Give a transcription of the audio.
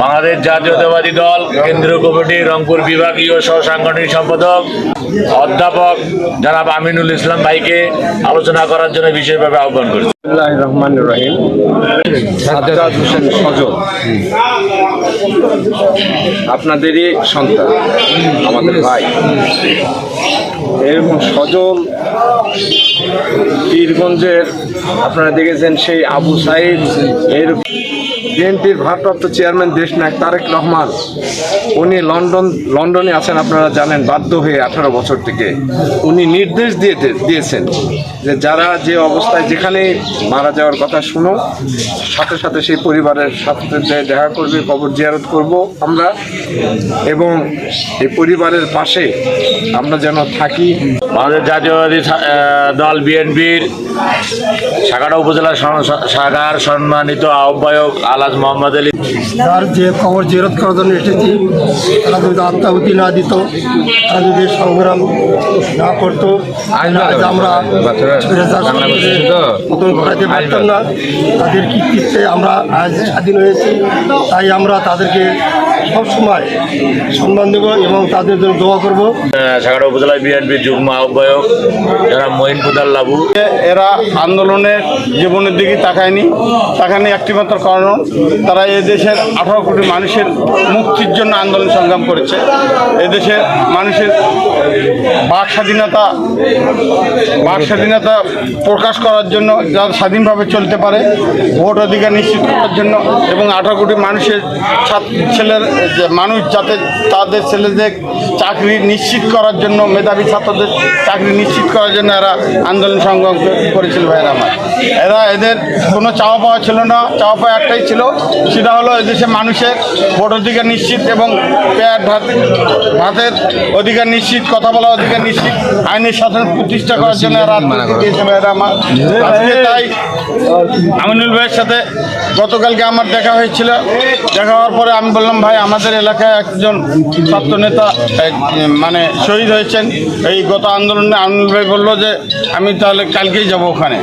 বাংলাদেশ জাতীয়তাবাদী দল, কেন্দ্রীয় কমিটি, রংপুর বিভাগীয় সহ সাংগঠনিক সম্পাদক, অধ্যাপক জনাব আমিনুল ইসলাম ভাইকে আলোচনা করার জন্য বিশেষভাবে আহ্বান করছি। রহমান রহিম। সাজ্জাদ হোসেন সজল। আপনাদেরই সন্তান, আমাদের ভাই। এরকম সজল পীরগঞ্জের আপনারা দেখেছেন সেই আবু সাইদ, এর বিএনপির ভারপ্রাপ্ত চেয়ারম্যান দেশনায়ক তারেক রহমান। উনি লন্ডন, লন্ডনে আছেন আপনারা জানেন, বাধ্য হয়ে আঠারো বছর থেকে। উনি নির্দেশ দিয়ে দিয়েছেন যে যারা যে অবস্থায় যেখানে মারা যাওয়ার কথা শুনো, সাথে সাথে সেই পরিবারের সাথে দেখা করবে, কবর জিয়ারত করব আমরা। এবং এই পরিবারের পাশে আমরা যেন থাকি সা- আহ, দল বিএনপির সাগাড়া উপজেলা শাখার সম্মানিত আহ্বায়ক আলাজ মোহাম্মদ আলী। তার যে কবর জিরত করার জন্য এসেছি তারা যদি আত্মাহুতি না দিত তারা যদি সংগ্রাম না করতো আমরা ঘটাতে পারতাম না। তাদের কৃতিত্বে আমরা আজ স্বাধীন হয়েছি তাই আমরা তাদেরকে সবসময় সম্মান দেব এবং তাদের জন্য দোয়া করব। সাগাড়া উপজেলা বিএনপির যুগ্ম আহ্বায়ক জনাব মহিন পুদার লাবু। এরা আন্দোলনের জীবনের দিকে তাকায়নি তাকায়নি একটিমাত্র কারণ তারা এদেশের আঠারো কোটি মানুষের মুক্তির জন্য আন্দোলন সংগ্রাম করেছে। এদেশের মানুষের বাক স্বাধীনতা বাক স্বাধীনতা প্রকাশ করার জন্য যারা স্বাধীনভাবে চলতে পারে ভোট অধিকার নিশ্চিত করার জন্য এবং আঠারো কোটি মানুষের ছাত্র ছেলের যে মানুষ যাতে তাদের ছেলেদের চাকরি নিশ্চিত করার জন্য মেধাবী ছাত্রদের চাকরি নিশ্চিত করার জন্য এরা আন্দোলন সংগ্রাম করেছিল ভাইয়ের আমার। এরা এদের কোনো চাওয়া পাওয়া ছিল না চাওয়া পাওয়া একটাই ছিল সেটা হলো এদেশে মানুষের ভোট অধিকার নিশ্চিত এবং পেয়ার ভাত ভাতের অধিকার নিশ্চিত কথা বলার অধিকার নিশ্চিত আইনের শাসন প্রতিষ্ঠা করার জন্য এরা আমার। আজকে তাই আমিনুল ভাইয়ের সাথে গতকালকে আমার দেখা হয়েছিল। দেখা হওয়ার পরে আমি বললাম ভাই আমাদের এলাকায় একজন ছাত্রনেতা মানে শহীদ হয়েছেন। এই গত আন্দোলনে আনন্দ ভাই বলল যে, আমি তাহলে কালকেই যাব ওখানে।